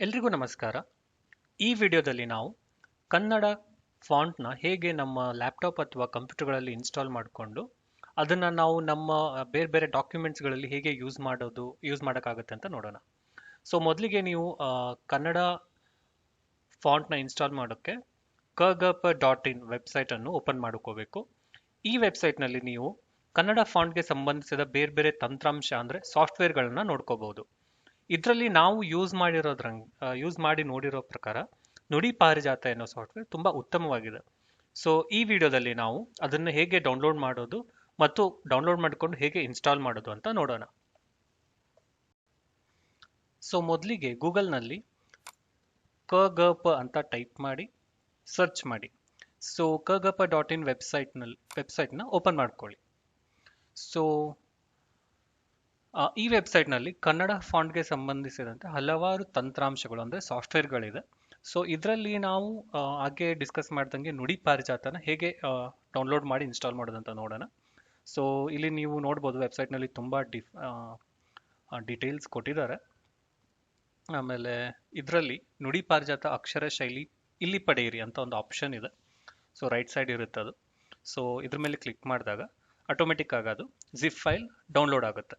ಎಲ್ರಿಗೂ ನಮಸ್ಕಾರ. ಈ ವಿಡಿಯೋದಲ್ಲಿ ನಾವು ಕನ್ನಡ ಫಾಂಟ್ನ ಹೇಗೆ ನಮ್ಮ ಲ್ಯಾಪ್ಟಾಪ್ ಅಥವಾ ಕಂಪ್ಯೂಟರ್ಗಳಲ್ಲಿ ಇನ್ಸ್ಟಾಲ್ ಮಾಡಿಕೊಂಡು ಅದನ್ನು ನಾವು ನಮ್ಮ ಬೇರೆ ಬೇರೆ ಡಾಕ್ಯುಮೆಂಟ್ಸ್ಗಳಲ್ಲಿ ಹೇಗೆ ಯೂಸ್ ಮಾಡೋದು, ಯೂಸ್ ಮಾಡೋಕ್ಕಾಗುತ್ತೆ ಅಂತ ನೋಡೋಣ. ಸೊ, ಮೊದಲಿಗೆ ನೀವು ಕನ್ನಡ ಫಾಂಟ್ನ ಇನ್ಸ್ಟಾಲ್ ಮಾಡೋಕ್ಕೆ ಕಗಪ ಡಾಟ್ ಇನ್ ವೆಬ್ಸೈಟನ್ನು ಓಪನ್ ಮಾಡ್ಕೋಬೇಕು. ಈ ವೆಬ್ಸೈಟ್ನಲ್ಲಿ ನೀವು ಕನ್ನಡ ಫಾಂಟ್ಗೆ ಸಂಬಂಧಿಸಿದ ಬೇರೆ ಬೇರೆ ತಂತ್ರಾಂಶ ಅಂದರೆ ಸಾಫ್ಟ್ವೇರ್ಗಳನ್ನು ನೋಡ್ಕೋಬಹುದು. ಇದರಲ್ಲಿ ನಾವು ಯೂಸ್ ಮಾಡಿರೋದ್ರಂಗ್ ಯೂಸ್ ಮಾಡಿ ನೋಡಿರೋ ಪ್ರಕಾರ ನುಡಿ ಪಾರಿಜಾತ ಅನ್ನೋ ಸಾಫ್ಟ್ವೇರ್ ತುಂಬ ಉತ್ತಮವಾಗಿದೆ. ಸೊ ಈ ವಿಡಿಯೋದಲ್ಲಿ ನಾವು ಅದನ್ನು ಹೇಗೆ ಡೌನ್ಲೋಡ್ ಮಾಡೋದು ಮತ್ತು ಡೌನ್ಲೋಡ್ ಮಾಡಿಕೊಂಡು ಹೇಗೆ ಇನ್ಸ್ಟಾಲ್ ಮಾಡೋದು ಅಂತ ನೋಡೋಣ. ಸೊ ಮೊದಲಿಗೆ ಗೂಗಲ್ನಲ್ಲಿ ಕ ಗ ಪ ಅಂತ ಟೈಪ್ ಮಾಡಿ ಸರ್ಚ್ ಮಾಡಿ. ಸೊ ಕ ಗ ಪ ಡಾಟ್ ಇನ್ ವೆಬ್ಸೈಟ್ನಲ್ಲಿ ವೆಬ್ಸೈಟ್ನ ಓಪನ್ ಮಾಡ್ಕೊಳ್ಳಿ. ಸೊ ಈ ವೆಬ್ಸೈಟ್ನಲ್ಲಿ ಕನ್ನಡ ಫಾಂಟ್ಗೆ ಸಂಬಂಧಿಸಿದಂತೆ ಹಲವಾರು ತಂತ್ರಾಂಶಗಳು ಅಂದರೆ ಸಾಫ್ಟ್ವೇರ್ಗಳಿದೆ. ಸೊ, ಇದರಲ್ಲಿ ನಾವು ಹಾಗೆ ಡಿಸ್ಕಸ್ ಮಾಡ್ದಂಗೆ ನುಡಿ ಪಾರಿಜಾತನ ಹೇಗೆ ಡೌನ್ಲೋಡ್ ಮಾಡಿ ಇನ್ಸ್ಟಾಲ್ ಮಾಡೋದಂತ ನೋಡೋಣ. ಸೊ, ಇಲ್ಲಿ ನೀವು ನೋಡ್ಬೋದು ವೆಬ್ಸೈಟ್ನಲ್ಲಿ ತುಂಬ ಡಿಫ್ ಡೀಟೇಲ್ಸ್ ಕೊಟ್ಟಿದ್ದಾರೆ. ಆಮೇಲೆ ಇದರಲ್ಲಿ ನುಡಿ ಪಾರಿಜಾತ ಅಕ್ಷರ ಶೈಲಿ ಇಲ್ಲಿ ಪಡೆಯಿರಿ ಅಂತ ಒಂದು ಆಪ್ಷನ್ ಇದೆ. ಸೊ, ರೈಟ್ ಸೈಡ್ ಇರುತ್ತೆ ಅದು. ಸೊ, ಇದ್ರ ಮೇಲೆ ಕ್ಲಿಕ್ ಮಾಡಿದಾಗ ಆಟೋಮೆಟಿಕ್ ಆಗೋದು. ಜಿಪ್ ಫೈಲ್ ಡೌನ್ಲೋಡ್ ಆಗುತ್ತೆ.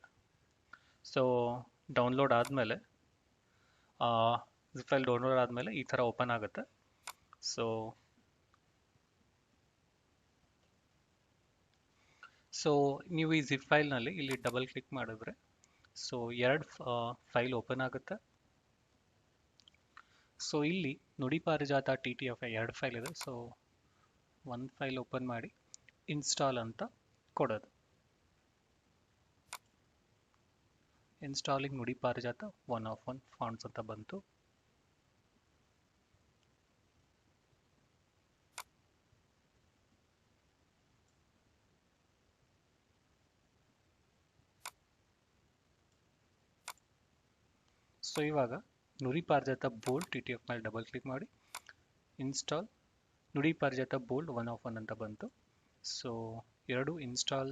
ಸೊ ಡೌನ್ಲೋಡ್ ಆದಮೇಲೆ ಜಿಪ್ ಫೈಲ್ ಡೌನ್ಲೋಡ್ ಆದಮೇಲೆ ಈ ಥರ ಓಪನ್ ಆಗುತ್ತೆ. ಸೊ ಸೊ ನೀವು ಈ ಜಿಪ್ ಫೈಲ್ನಲ್ಲಿ ಇಲ್ಲಿ ಡಬಲ್ ಕ್ಲಿಕ್ ಮಾಡಿದ್ರೆ ಸೊ ಎರಡು ಫೈಲ್ ಓಪನ್ ಆಗುತ್ತೆ. ಸೊ ಇಲ್ಲಿ Nudi Parijatha T T F ಎರಡು ಫೈಲ್ ಇದೆ. ಸೊ ಒಂದು ಫೈಲ್ ಓಪನ್ ಮಾಡಿ ಇನ್ಸ್ಟಾಲ್ ಅಂತ ಕೊಡೋದು. ಇನ್ಸ್ಟಾಲಿಂಗ್ ನುಡಿ ಪಾರಿಜಾತ ಒನ್ ಆಫ್ ಒನ್ ಫಾಂಟ್ಸ್ ಅಂತ ಬಂತು. ಸೊ ಇವಾಗ Nudi Parijatha bold T T F ಮೇಲೆ ಡಬಲ್ ಕ್ಲಿಕ್ ಮಾಡಿ. Install Nudi Parijatha bold one of one ಅಂತ ಬಂತು. ಸೊ ಎರಡು ಇನ್ಸ್ಟಾಲ್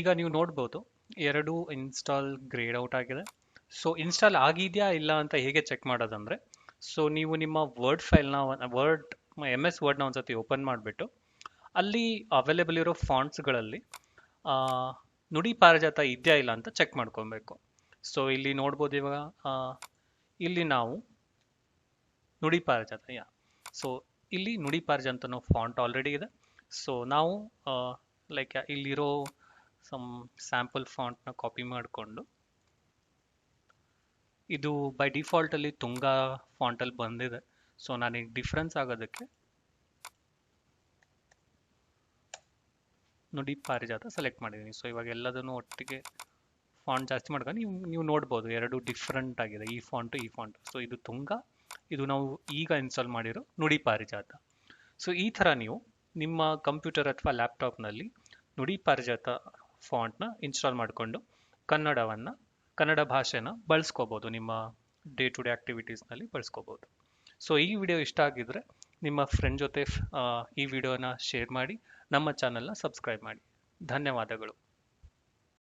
ಈಗ ನೀವು ನೋಡ್ಬೋದು ಎರಡು ಇನ್ಸ್ಟಾಲ್ ಗ್ರೇಡ್ ಔಟ್ ಆಗಿದೆ. ಸೊ ಇನ್ಸ್ಟಾಲ್ ಆಗಿದೆಯಾ ಇಲ್ಲ ಅಂತ ಹೇಗೆ ಚೆಕ್ ಮಾಡೋದಂದರೆ ಸೊ ನೀವು ನಿಮ್ಮ ವರ್ಡ್ ಫೈಲ್ನ ವರ್ಡ್ ಎಂ ಎಸ್ ವರ್ಡ್ನ ಒಂದ್ಸತಿ ಓಪನ್ ಮಾಡಿಬಿಟ್ಟು, ಅಲ್ಲಿ ಅವೈಲೇಬಲ್ ಇರೋ ಫಾಂಟ್ಸ್ಗಳಲ್ಲಿ ನುಡಿ ಪಾರಿಜಾತ ಇದೆಯಾ ಇಲ್ಲ ಅಂತ ಚೆಕ್ ಮಾಡ್ಕೊಬೇಕು. ಸೊ ಇಲ್ಲಿ ನೋಡ್ಬೋದು ಇವಾಗ ಇಲ್ಲಿ ನಾವು ನುಡಿ ಪಾರಿಜಾತ, ಯಾ. ಸೊ ಇಲ್ಲಿ ನುಡಿ ಪಾರಿಜಾತ ಫಾಂಟ್ ಆಲ್ರೆಡಿ ಇದೆ. ಸೊ ನಾವು ಲೈಕ್ ಇಲ್ಲಿರೋ ಸಮ್ ಸ್ಯಾಂಪಲ್ ಫಾಂಟ್ನ ಕಾಪಿ ಮಾಡಿಕೊಂಡು, ಇದು ಬೈ ಡಿಫಾಲ್ಟಲ್ಲಿ ತುಂಗ ಫಾಂಟಲ್ಲಿ ಬಂದಿದೆ. ಸೊ ನನಗೆ ಡಿಫ್ರೆನ್ಸ್ ಆಗೋದಕ್ಕೆ ನೋಡಿ ಪಾರಿಜಾತ ಸೆಲೆಕ್ಟ್ ಮಾಡಿದ್ದೀನಿ. ಸೊ ಇವಾಗ ಎಲ್ಲದನ್ನು ಒಟ್ಟಿಗೆ ಫಾಂಟ್ ಜಾಸ್ತಿ ಮಾಡ್ಕೊಂಡು ನೀವು ನೀವು ನೋಡ್ಬೋದು, ಎರಡು ಡಿಫ್ರೆಂಟ್ ಆಗಿದೆ, ಈ ಫಾಂಟು ಈ ಫಾಂಟ್ ಸೊ ಇದು ತುಂಗ, ಇದು ನಾವು ಈಗ ಇನ್ಸ್ಟಾಲ್ ಮಾಡಿರೋ ನುಡಿ ಪಾರಿಜಾತ. ಸೊ ಈ ಥರ ನೀವು ನಿಮ್ಮ ಕಂಪ್ಯೂಟರ್ ಅಥವಾ ಲ್ಯಾಪ್ಟಾಪ್ನಲ್ಲಿ ನುಡಿ ಪಾರಿಜಾತ ಫಾಂಟ್ನ ಇನ್ಸ್ಟಾಲ್ ಮಾಡಿಕೊಂಡು ಕನ್ನಡವನ್ನು, ಕನ್ನಡ ಭಾಷೆನ ಬಳಸ್ಕೋಬೋದು, ನಿಮ್ಮ ಡೇ ಟು ಡೇ ಆ್ಯಕ್ಟಿವಿಟೀಸ್ನಲ್ಲಿ ಬಳಸ್ಕೋಬೋದು. ಸೊ ಈ ವಿಡಿಯೋ ಇಷ್ಟ ಆಗಿದ್ರೆ ನಿಮ್ಮ ಫ್ರೆಂಡ್ ಜೊತೆ ಈ ವಿಡಿಯೋನ ಶೇರ್ ಮಾಡಿ, ನಮ್ಮ ಚಾನಲ್ನ ಸಬ್ಸ್ಕ್ರೈಬ್ ಮಾಡಿ. ಧನ್ಯವಾದಗಳು.